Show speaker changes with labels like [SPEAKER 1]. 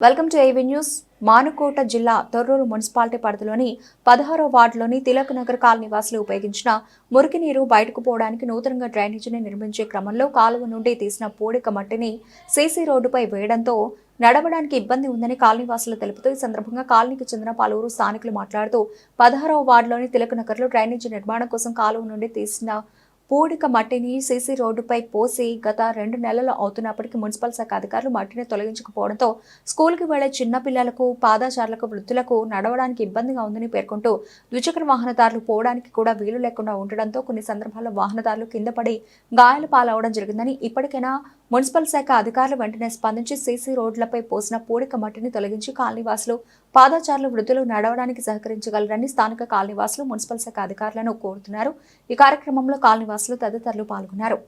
[SPEAKER 1] Welcome to AV news. Manukota జిల్లా Thorrur municipality పరిధిలోని పదహారో వార్డులోని తిలక్ నగర్ కాలనీవాసులు ఉపయోగించిన మురికి నీరు బయటకు పోవడానికి నూతనంగా డ్రైనేజీని నిర్మించే క్రమంలో కాలువ నుండి తీసిన పూడిక మట్టిని సీసీ రోడ్డుపై వేయడంతో నడవడానికి ఇబ్బంది ఉందని కాలనీవాసులు తెలుపుతూ ఈ సందర్భంగా కాలనీకి చెందిన పలువురు స్థానికులు మాట్లాడుతూ పదహారవ వార్డులోని తిలక్ నగర్లో డ్రైనేజీ నిర్మాణం కోసం కాలువ నుండి తీసిన పూడిక మట్టిని సీసీ రోడ్డుపై పోసి గత రెండు నెలలు అవుతున్నప్పటికీ మున్సిపల్ శాఖ అధికారులు మట్టిని తొలగించకపోవడంతో స్కూల్కి వెళ్ళే చిన్నపిల్లలకు పాదాచారులకు పాదచారులకు వృద్ధులకు నడవడానికి ఇబ్బందిగా ఉందని పేర్కొంటూ ద్విచక్ర వాహనదారులు పోవడానికి కూడా వీలు లేకుండా ఉండడంతో కొన్ని సందర్భాల్లో వాహనదారులు కింద పడి గాయాల పాలవడం జరిగిందని ఇప్పటికైనా మున్సిపల్ శాఖ అధికారులు వెంటనే స్పందించి సీసీ రోడ్లపై పోసిన పూడిక మట్టిని తొలగించి కాలనీవాసులు పాదాచారులు వృద్ధులు నడవడానికి సహకరించగలరని స్థానిక కాలనీవాసులు మున్సిపల్ శాఖ అధికారులను కోరుతున్నారు. ఈ కార్యక్రమంలో కాలనీవాసులు తదితరులు పాల్గొన్నారు.